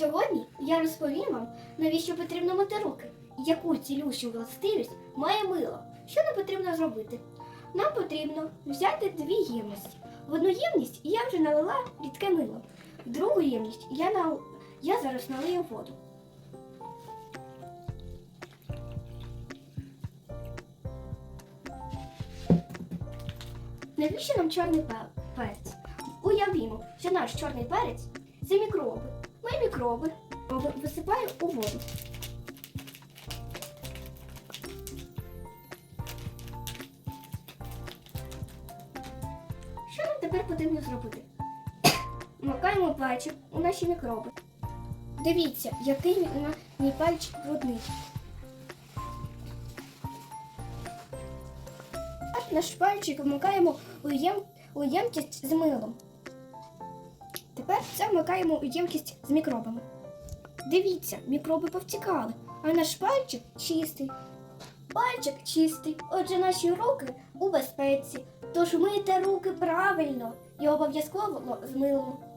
Сьогодні я розповім вам, навіщо потрібно мити руки, яку цілющу властивість має мило. Що нам потрібно зробити? Нам потрібно взяти дві ємності. В одну ємність я вже налила рідке мило. В другу ємність я, нал... я зараз налию воду. Навіщо нам чорний перець? Уявімо, що наш чорний перець це мікроби. Мікроби роби- висипаємо у воду. Що нам тепер потрібно зробити? Макаємо пальчик у наші мікроби. Дивіться, який мій- пальчик брудний. Наш пальчик вмикаємо у, єм... у ємкість з милом. Це вмикаємо у ємкість з мікробами. Дивіться, мікроби повтікали, а наш пальчик чистий. Пальчик чистий, отже, наші руки у безпеці. Тож мийте руки правильно і обов'язково з.